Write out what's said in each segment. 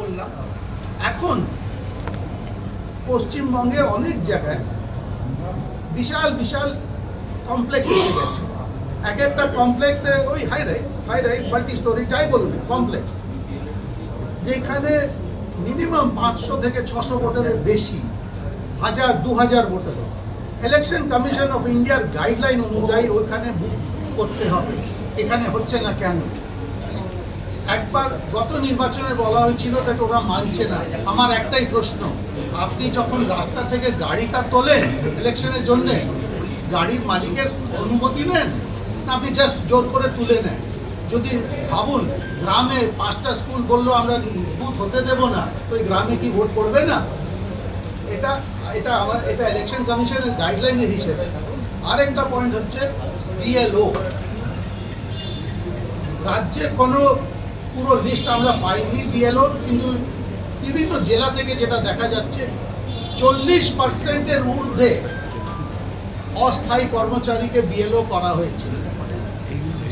বললাম। এখন পশ্চিমবঙ্গে অনেক জায়গায় বিশাল বিশাল কমপ্লেক্স এসে গেছে। এক একটা কমপ্লেক্সে ওই high rise high rise multi storey যাই বলুন কমপ্লেক্স যেখানে মিনিমাম পাঁচশো থেকে ছশো ভোটারের বেশি, হাজার, দু হাজার ভোটার ইলেকশন কমিশন অফ ইন্ডিয়ার গাইডলাইন অনুযায়ী ওইখানে বুক করতে হবে। এখানে হচ্ছে না কেন? একবার গত নির্বাচনে বলা হয়েছিল তাকে ওরা মানছে না। আমার একটাই প্রশ্ন, আপনি যখন রাস্তা থেকে গাড়িটা তোলেন ইলেকশনের জন্য, গাড়ির মালিকের অনুমতি নেন? না, আপনি জাস্ট জোর করে তুলে নেন। যদি ভাবুন, গ্রামে পাঁচটা স্কুল বলল আমরা বুথ হতে দেব না, তো ওই গ্রামে কি ভোট পড়বে না? এটা এটা আমার, এটা ইলেকশন কমিশনের গাইডলাইনের হিসেবে। আরেকটা পয়েন্ট হচ্ছে বিএলও রাজ্যে কোনো পুরো লিস্ট আমরা পাইনি বিএলও কিন্তু বিভিন্ন জেলা থেকে যেটা দেখা যাচ্ছে, চল্লিশ পার্সেন্টের ঊর্ধ্বে অস্থায়ী কর্মচারীকে বিএলও করা হয়েছে।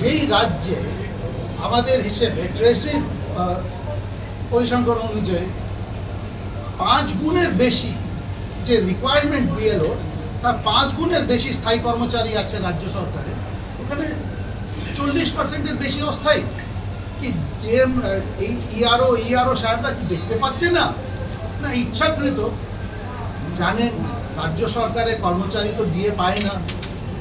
যেই রাজ্যে আমাদের হিসেবে ট্রেজারি পরিসংখ্যান অনুযায়ী পাঁচ গুণের বেশি যে রিকোয়ারমেন্ট বিএলও তার পাঁচ গুণের বেশি স্থায়ী কর্মচারী আছে রাজ্য সরকারে। ওখানে চল্লিশ পার্সেন্টের বেশি অস্থায়ী। কি ডিএম এই ইআরও ইআরও সাহেবরা কি দেখতে পাচ্ছে না? না, ইচ্ছাকৃত। জানেন, রাজ্য সরকারের কর্মচারী তো দিয়ে পায় না।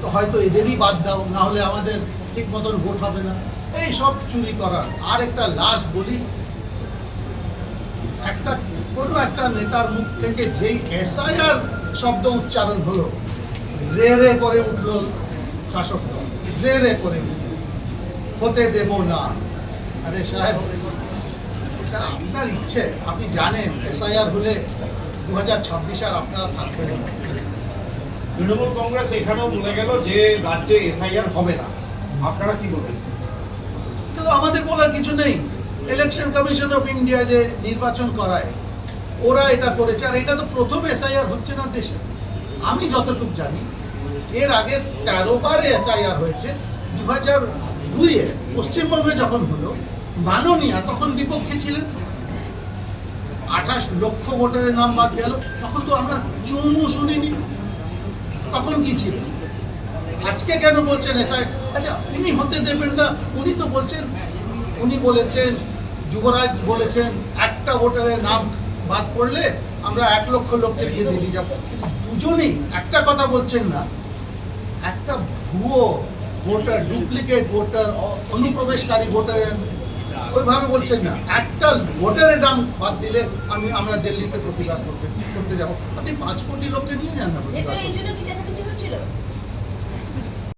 তো হয়তো এদেরই বাদ দাও, না হলে আমাদের ঠিক মতন ভোট হবে না। এই সব চুরি করার। আর একটা লাস্ট বলি, একটা কোনো একটা নেতার মুখ থেকে যেই এসআইআর শব্দ উচ্চারণ হলো, রে রে করে উঠল শাসক দল। রে রে করে উঠল। হতে দেব না। আরে সাহেব এটা আপনার ইচ্ছে আপনি জানেন এসআইআর হলে দু হাজার ছাব্বিশ আর আপনারা থাকবেন। তৃণমূল কংগ্রেস এখানেও বলে গেল যে রাজ্যে এসআইআর হবে না। আপনারা কি বলবেন? তো আমাদের বলার কিছু নেই। ইলেকশন কমিশন অফ ইন্ডিয়া যে নির্বাচন করায় ওরা এটা করেছে আর এটা তো প্রথম এসআইআর হচ্ছে না দেশে। আমি যতটুকু জানি এর আগে তেরো বার এসআইআর হয়েছে দু হাজার দুইয়ে পশ্চিমবঙ্গে যখন হলো, মাননীয়া তখন বিপক্ষে ছিলেন। আঠাশ লক্ষ ভোটারের নাম বাদ গেল। তখন তো আমরা চুমু শুনিনি। তখন কি ছিল? আজকে কেন বলছেন এসআই? আচ্ছা উনি হতে দেবেন না। উনি তো বলছেন, উনি বলেছেন, যুবরাজ বলেছেন, একটা ভোটারের নাম বাদ পড়লে আমরা এক লক্ষ লোককে দিয়ে দিল্লি যাব। দুজনেই একটা কথা বলছেন না। একটা ভুয়ো ভোটার ডুপ্লিকেট ভোটার অনুপ্রবেশকারী ভোটার ওইভাবে বলছেন না। একটা ভোটারের নাম বাদ দিলে আমি আমরা দিল্লিতে প্রতিবাদ করতে করতে যাব। আপনি পাঁচ কোটি লোককে নিয়ে যান না